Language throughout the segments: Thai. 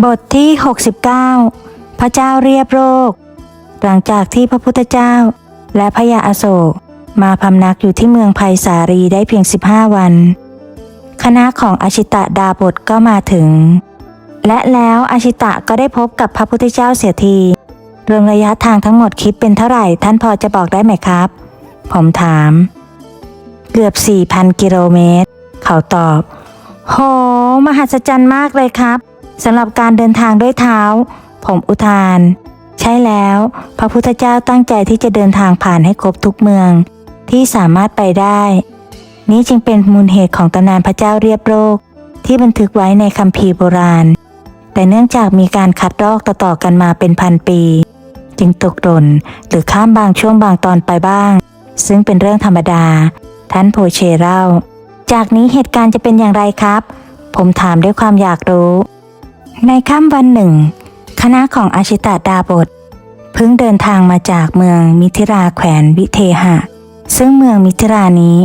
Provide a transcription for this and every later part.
บทที่ 69 พระเจ้าเรียบโรคหลังจากที่พระพุทธเจ้า และพระยาอโศกมาพำนักอยู่ที่เมืองไผ่สารีได้เพียง 15 วัน คณะของอาชิตะดาบทก็มาถึง และแล้วอาชิตะก็ได้พบกับพระพุทธเจ้าเสียทีรวมระยะทางทั้งหมดคิดเป็นเท่าไหร่ท่านพอจะบอกได้ไหมครับ ผมถาม เกือบ 4,000 กิโลเมตร เขาตอบ โห มหัศจรรย์มากเลยครับ สำหรับการเดินทางด้วยเท้า ผมอุทาน ใช่แล้ว พระพุทธเจ้าตั้งใจที่จะเดินทางผ่านให้ครบทุกเมือง ที่สามารถไปได้ นี้จึงเป็นมูลเหตุของตำนานพระเจ้าเรียบโรคที่บันทึกไว้ในคัมภีร์โบราณ แต่เนื่องจากมีการคัดลอกต่อๆกันมาเป็นพันปี จึงตกหล่นหรือข้ามบางช่วงบางตอนไปบ้าง ซึ่งเป็นเรื่องธรรมดา ท่านโพเชเล่า จากนี้เหตุการณ์จะเป็นอย่างไรครับ ผมถามด้วยความอยากรู้ ในค่ำวันหนึ่ง คณะของอาชิตาดาบทเพิ่งเดินทางมาจากเมืองมิถิราแขวนวิเทหะ ซึ่งเมืองมิถิรานี้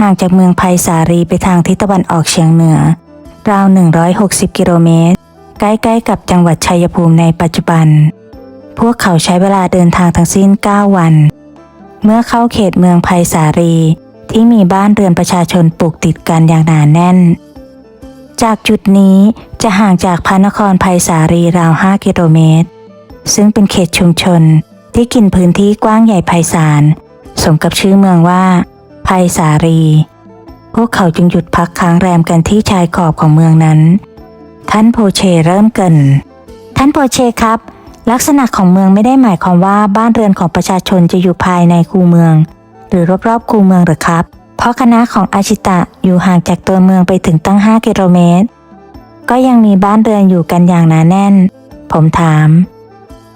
ห่างจากเมืองไผ่สารีไปทางทิศตะวันออกเฉียงเหนือ ราว 160 กิโลเมตร ใกล้ๆกับจังหวัดชัยภูมิในปัจจุบัน พวกเขาใช้เวลาเดินทางทั้งสิ้น 9 วัน เมื่อเข้าเขตเมืองไผ่สารีที่มีบ้านเรือนประชาชนปลูกติดกันอย่างหนาแน่น จากจุดนี้จะห่างจากพระนครไผ่สารีราว 5 กิโลเมตร ซึ่งเป็นเขตชุมชนที่กินพื้นที่กว้างใหญ่ไพศาลสมกับชื่อเมืองว่าไผ่สารี พวกเขาจึงหยุดพักค้างแรมกันที่ชายขอบของเมืองนั้น ท่านโพเชเริ่มเกินท่านโพเชครับ ลักษณะของเมืองไม่ได้หมายความว่าบ้านเรือนของประชาชนจะอยู่ภายในคูเมือง หรือรอบๆคูเมืองหรือครับ ราะคณะของอาชิตะอยู่ห่างจากตัวเมืองไปถึงตั้ง 5 กิโลเมตร ก็ยังมีบ้านเรือนอยู่กันอย่างหนาแน่น ผมถาม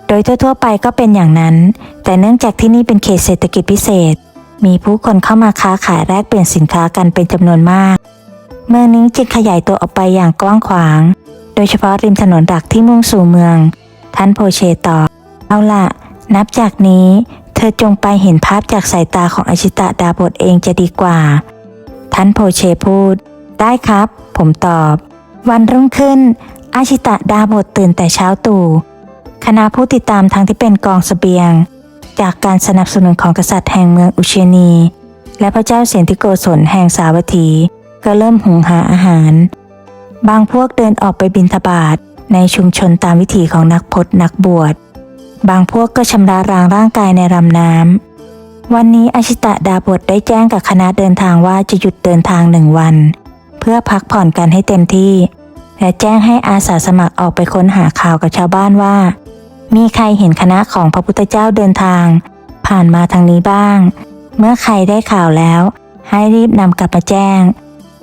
โดยทั่วๆไปก็เป็นอย่างนั้น แต่เนื่องจากที่นี่เป็นเขตเศรษฐกิจพิเศษ มีผู้คนเข้ามาค้าขายแลกเปลี่ยนสินค้ากันเป็นจำนวนมาก เมืองนี้จึงขยายตัวออกไปอย่างกว้างขวาง โดยเฉพาะริมถนนหลักที่มุ่งสู่เมือง ท่านโพเชตอบเอาล่ะนับจากนี้ เธอจงไปเห็นภาพจากสายตาของอชิตะดาบทเองจะดีกว่า ท่านโพเชพูด ได้ครับ ผมตอบ วันรุ่งขึ้น อาชิตะดาบทตื่นแต่เช้าตู่คณะผู้ติดตามทั้งที่เป็นกองสเสบียง จากการสนับสนุนของกษัตริย์แห่งเมืองอุเชนี และพระเจ้าเสียนทิโกศลแห่งสาวัตถี ก็เริ่มหุงหาอาหาร บางพวกเดินออกไปบินทบาทในชุมชนตามวิถีของนักพจนักบวช บางพวกก็ชำระล้างร่างกายในลำน้ำ วันนี้อาชิตะดาบทได้แจ้งกับคณะเดินทางว่าจะหยุดเดินทางหนึ่งวัน เพื่อพักผ่อนกันให้เต็มที่ และแจ้งให้อาสาสมัครออกไปค้นหาข่าวกับชาวบ้านว่า มีใครเห็นคณะของพระพุทธเจ้าเดินทาง ผ่านมาทางนี้บ้าง เมื่อใครได้ข่าวแล้ว ให้รีบนำกลับมาแจ้ง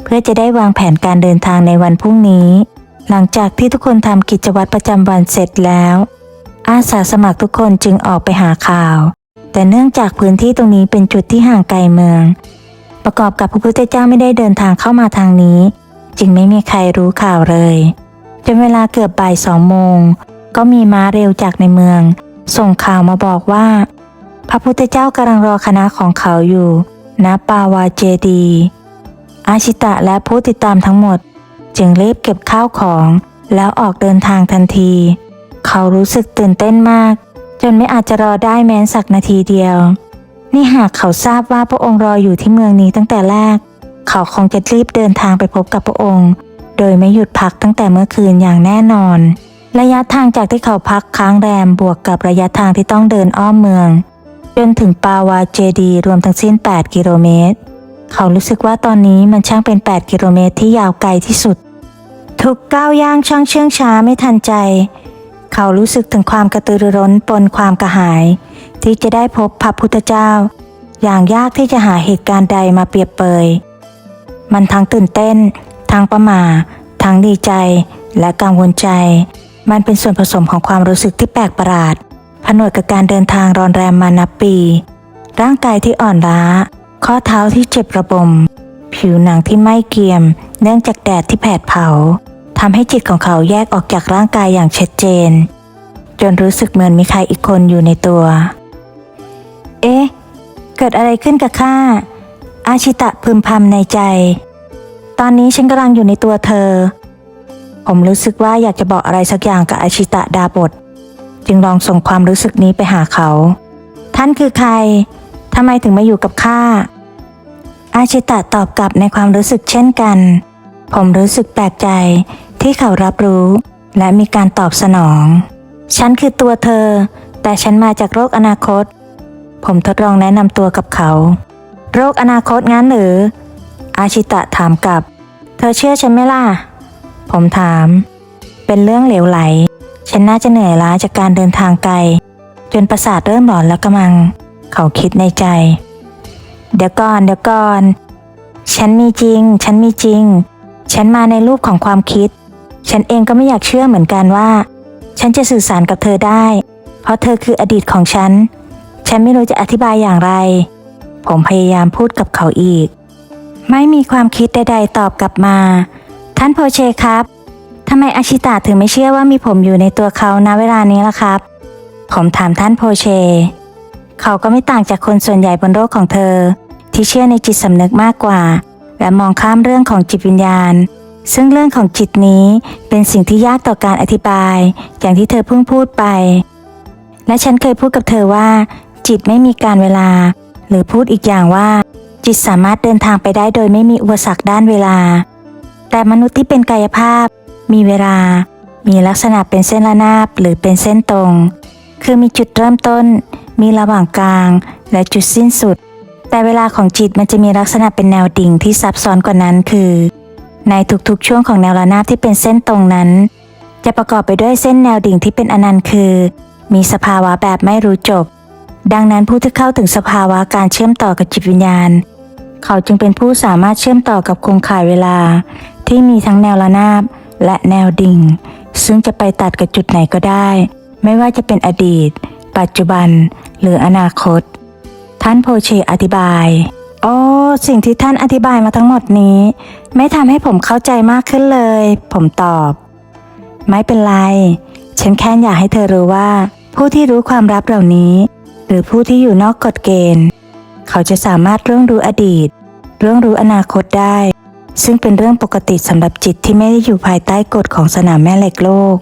เพื่อจะได้วางแผนการเดินทางในวันพรุ่งนี้ หลังจากที่ทุกคนทำกิจวัตรประจำวันเสร็จแล้ว อาสาสมัครทุกคนจึงออกไปหาข่าว แต่เนื่องจากพื้นที่ตรงนี้เป็นจุดที่ห่างไกลเมือง ประกอบกับพระพุทธเจ้าไม่ได้เดินทางเข้ามาทางนี้ จึงไม่มีใครรู้ข่าวเลยจนเวลาเกือบบ่ายสองโมง ก็มีม้าเร็วจากในเมือง ส่งข่าวมาบอกว่า พระพุทธเจ้ากำลังรอคณะของเขาอยู่ณปาวาเจดี อาชิตะและผู้ติดตามทั้งหมด จึงรีบเก็บข้าวของ แล้วออกเดินทางทันที เขารู้สึกตื่นเต้นมาก จนไม่อาจจะรอได้แม้สักนาทีเดียว นี่หากเขาทราบว่าพระองค์รออยู่ที่เมืองนี้ตั้งแต่แรก เขาคงจะรีบเดินทางไปพบกับพระองค์ โดยไม่หยุดพักตั้งแต่เมื่อคืนอย่างแน่นอน ระยะทางจากที่เขาพักค้างแรมบวกกับระยะทางที่ต้องเดินอ้อมเมือง จนถึงปาวาเจดีรวมทั้งสิ้น 8 กิโลเมตร เขารู้สึกว่าตอนนี้มันช่างเป็น 8 กิโลเมตรที่ยาวไกลที่สุดทุกก้าวย่างช่างเชื่องช้าไม่ทันใจ เขารู้สึกถึงความกระตือรือร้นปนความกระหาย ที่จะได้พบพระพุทธเจ้า อย่างยากที่จะหาเหตุการณ์ใดมาเปรียบเปย มันทั้งตื่นเต้น ทั้งประหมาทั้งดีใจ และกังวลใจ มันเป็นส่วนผสมของความรู้สึกที่แปลกประหลาดผนวกกับการเดินทางรอนแรมมานับปี ร่างกายที่อ่อนล้า ข้อเท้าที่เจ็บระบม ผิวหนังที่ไม่เกรียม เนื่องจากแดดที่แผดเผาำให้จิตของเขาแยกออกจากร่างกายอย่างชัดเจน จนรู้สึกเหมือนมีใครอีกคนอยู่ในตัว เอ๊ะ เกิดอะไรขึ้นกับข้า อาชิตะพึมพำในใจ ตอนนี้ฉันกำลังอยู่ในตัวเธอ ผมรู้สึกว่าอยากจะบอกอะไรสักอย่างกับอาชิตะดาบท จึงลองส่งความรู้สึกนี้ไปหาเขา ท่านคือใครทำไมถึงมาอยู่กับข้า อาชิตะตอบกลับในความรู้สึกเช่นกัน ผมรู้สึกแปลกใจ ที่เขารับรู้ และมีการตอบสนอง ฉันคือตัวเธอ แต่ฉันมาจากโลกอนาคต ผมทดลองแนะนำตัวกับเขา โรคอนาคตงั้นหรือ อาชิตะถามกลับ เธอเชื่อฉันไหมล่ะ ผมถาม เป็นเรื่องเหลวไหล ฉันน่าจะเหนื่อยล้าจากการเดินทางไกล จนประสาทเริ่มหลอนแล้วกำลัง เขาคิดในใจ เดี๋ยวก่อนเดี๋ยวก่อน ฉันมีจริง ฉันมีจริง ฉันมาในรูปของความคิด ฉันเองก็ไม่อยากเชื่อเหมือนกันว่า ฉันจะสื่อสารกับเธอได้ เพราะเธอคืออดีตของฉัน ฉันไม่รู้จะอธิบายอย่างไร ผมพยายามพูดกับเขาอีก ไม่มีความคิดใด ๆ ตอบกลับมา ท่านโพเชครับทำไมอาชิตะถึงไม่เชื่อว่ามีผมอยู่ในตัวเขาณเวลานี้ล่ะครับ ผมถามท่านโพเช เขาก็ไม่ต่างจากคนส่วนใหญ่บนโลกของเธอ ที่เชื่อในจิตสำนึกมากกว่า และมองข้ามเรื่องของจิตวิญญาณ ซึ่งเรื่องของจิตนี้เป็นสิ่งที่ยากต่อการอธิบาย อย่างที่เธอเพิ่งพูดไป และฉันเคยพูดกับเธอว่า จิตไม่มีการเวลา หรือพูดอีกอย่างว่า จิตสามารถเดินทางไปได้โดยไม่มีอุปสรรคด้านเวลา แต่มนุษย์ที่เป็นกายภาพ มีเวลา มีลักษณะเป็นเส้นระนาบหรือเป็นเส้นตรง คือมีจุดเริ่มต้น มีระหว่างกลาง และจุดสิ้นสุด แต่เวลาของจิตมันจะมีลักษณะเป็นแนวดิ่งที่ซับซ้อนกว่านั้นคือ ในทุกๆ ช่วงของแนวระนาบที่เป็นเส้นตรงนั้น จะประกอบไปด้วยเส้นแนวดิ่งที่เป็นอนันต์คือ มีสภาวะแบบไม่รู้จบ ดังนั้นผู้ที่เข้าถึงสภาวะการเชื่อมต่อกับจิตวิญญาณ เขาจึงเป็นผู้สามารถเชื่อมต่อกับโครงข่ายเวลา ที่มีทั้งแนวระนาบและแนวดิ่ง ซึ่งจะไปตัดกับจุดไหนก็ได้ ไม่ว่าจะเป็นอดีต ปัจจุบัน หรืออนาคต ท่านโพเชอธิบาย โอ้สิ่งที่ท่านอธิบายมาทั้งหมดนี้ ไม่ทำให้ผมเข้าใจมากขึ้นเลย ผมตอบ ไม่เป็นไร ฉันแค่อยากให้เธอรู้ว่า ผู้ที่รู้ความลับเหล่านี้ หรือผู้ที่อยู่นอกกฎเกณฑ์ เขาจะสามารถเรื่องรู้อดีต เรื่องรู้อนาคตได้ ซึ่งเป็นเรื่องปกติสำหรับจิตที่ไม่ได้อยู่ภายใต้กฎของสนามแม่เหล็กโลก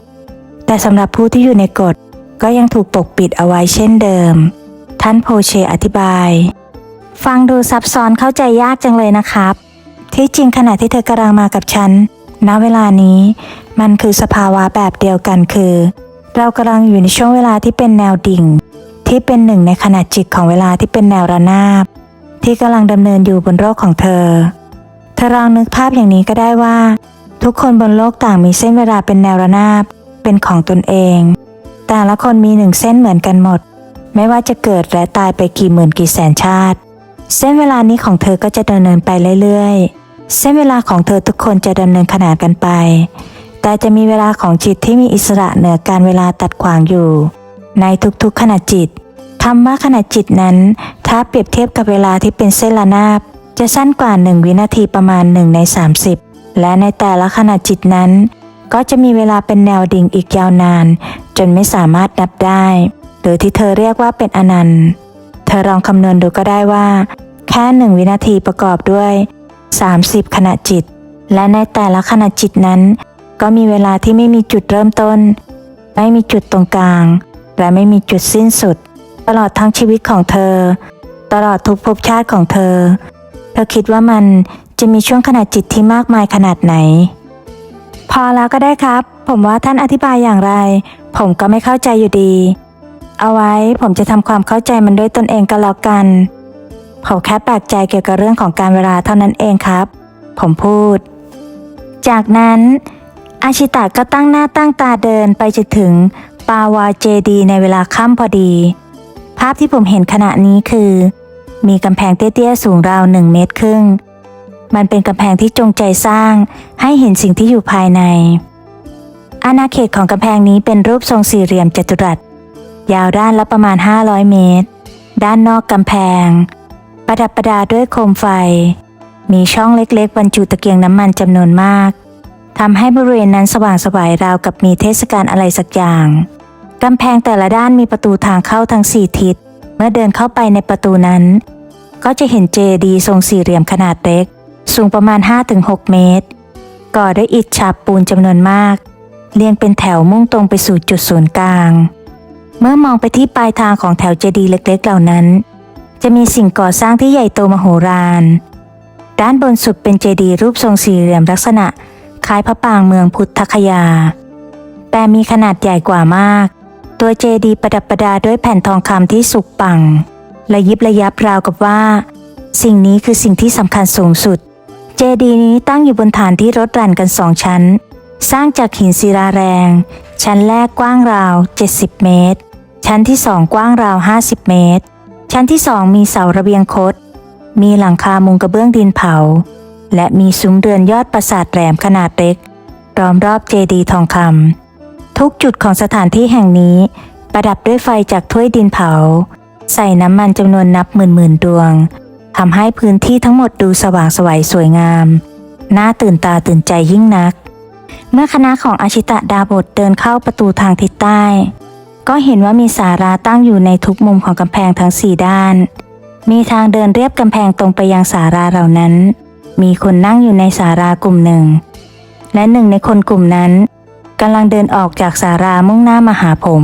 แต่สำหรับผู้ที่อยู่ในกฎก็ยังถูกปกปิดเอาไว้เช่นเดิม ท่านโพเชอธิบาย ฟังดูซับซ้อนเข้าใจยากจังเลยนะครับ ที่จริงขณะที่เธอกำลังมากับฉัน ณ เวลานี้ มันคือสภาวะแบบเดียวกันคือ เรากำลังอยู่ในช่วงเวลาที่เป็นแนวดิ่ง ที่เป็นหนึ่งในขนาดจิตของเวลาที่เป็นแนวระนาบ ที่กำลังดำเนินอยู่บนโลกของเธอ เธอลองนึกภาพอย่างนี้ก็ได้ว่า ทุกคนบนโลกต่างมีเส้นเวลาเป็นแนวระนาบ เป็นของตนเอง แต่ละคนมีหนึ่งเส้นเหมือนกันหมด ไม่ว่าจะเกิดและตายไปกี่หมื่นกี่แสนชาติ เส้นเวลานี้ของเธอก็จะดำเนินไปเรื่อยๆ เส้นเวลาของเธอทุกคนจะดำเนินขนานกันไป แต่จะมีเวลาของจิตที่มีอิสระเหนือการเวลาตัดขวางอยู่ ในทุกๆขณะจิตคำว่าขณะจิตนั้น ถ้าเปรียบเทียบกับเวลาที่เป็นเส้นระนาบ จะสั้นกว่า 1 วินาทีประมาณ 1 ใน 30 และในแต่ละขณะจิตนั้น ก็จะมีเวลาเป็นแนวดิ่งอีกยาวนาน จนไม่สามารถนับได้ หรือที่เธอเรียกว่าเป็นอนันต์ เธอลองคำนวณดูก็ได้ว่า แค่หนึ่งวินาทีประกอบด้วย 30 ขณะจิต และในแต่ละขณะจิตนั้น ก็มีเวลาที่ไม่มีจุดเริ่มต้น ไม่มีจุดตรงกลาง และไม่มีจุดสิ้นสุด ตลอดทั้งชีวิตของเธอ ตลอดทุกภพชาติของเธอ เธอคิดว่ามันจะมีช่วงขณะจิตที่มากมายขนาดไหน พอแล้วก็ได้ครับ ผมว่าท่านอธิบายอย่างไร ผมก็ไม่เข้าใจอยู่ดี เอาไว้ผมจะทำความเข้าใจมันด้วยตนเองก็แล้วกัน ผมแค่แปลกใจเกี่ยวกับเรื่องของการเวลาเท่านั้นเองครับ ผมพูด จากนั้น อาชิตะก็ตั้งหน้าตั้งตาเดินไปจนถึงปาวาเจดีในเวลาค่ำพอดี ภาพที่ผมเห็นขณะนี้คือ มีกำแพงเตี้ยๆสูงราวหนึ่งเมตรครึ่ง มันเป็นกำแพงที่จงใจสร้างให้เห็นสิ่งที่อยู่ภายในอาณาเขตของกำแพงนี้เป็นรูปทรงสี่เหลี่ยมจัตุรัส ยาวด้านละประมาณ 500 เมตร ด้านนอกกำแพง ประดับประดาด้วยโคมไฟ มีช่องเล็กๆบรรจุตะเกียงน้ำมันจำนวนมากทำให้บริเวณนั้นสว่างสวายราวกับมีเทศกาลอะไรสักอย่างกำแพงแต่ละด้านมีประตูทางเข้าทั้งสี่ทิศ เมื่อเดินเข้าไปในประตูนั้น ก็จะเห็นเจดีย์ทรงสี่เหลี่ยมขนาดเล็ก สูงประมาณ 5-6 เมตร ก่อด้วยอิฐฉาบปูนจำนวนมาก เรียงเป็นแถวมุ่งตรงไปสู่จุดศูนย์กลาง เมื่อมองไปที่ปลายทางของแถวเจดีย์เล็กๆเหล่านั้น จะมีสิ่งก่อสร้างที่ใหญ่โตมโหฬารด้านบนสุดเป็นเจดีย์รูปทรงสี่เหลี่ยมลักษณะ คล้ายพระปรางเมืองพุทธคยา แต่มีขนาดใหญ่กว่ามาก ตัวเจดีย์ประดับประดาด้วยแผ่นทองคำที่สุกปังและยิบระยับราวกับว่า สิ่งนี้คือสิ่งที่สำคัญสูงสุด เจดีย์นี้ตั้งอยู่บนฐานที่รถรันกันสองชั้น สร้างจากหินศิลาแรง ชั้นแรกกว้างราว 70 เมตร ชั้นที่สองกว้างราว 50 เมตร ชั้นที่สองมีเสาระเบียงคด มีหลังคามุงกระเบื้องดินเผา และมีซุ้มเรือนยอดปราสาทแหลมขนาดเล็กล้อมรอบเจดีย์ทองคำทุกจุดของสถานที่แห่งนี้ ประดับด้วยไฟจากถ้วยดินเผา ใส่น้ำมันจำนวนนับหมื่นหมื่นดวงทำให้พื้นที่ทั้งหมดดูสว่างไสวยสวยงาม น่าตื่นตาตื่นใจยิ่งนัก เมื่อคณะของอาชิตะดาบทเดินเข้าประตูทางทิศใต้ ก็เห็นว่ามีสาราตั้งอยู่ในทุกมุมของกำแพงทั้งสี่ด้าน มีทางเดินเรียบกำแพงตรงไปยังสาราเหล่านั้น มีคนนั่งอยู่ในสารากลุ่มหนึ่ง และหนึ่งในคนกลุ่มนั้นกำลังเดินออกจากสารามุ่งหน้ามาหาผม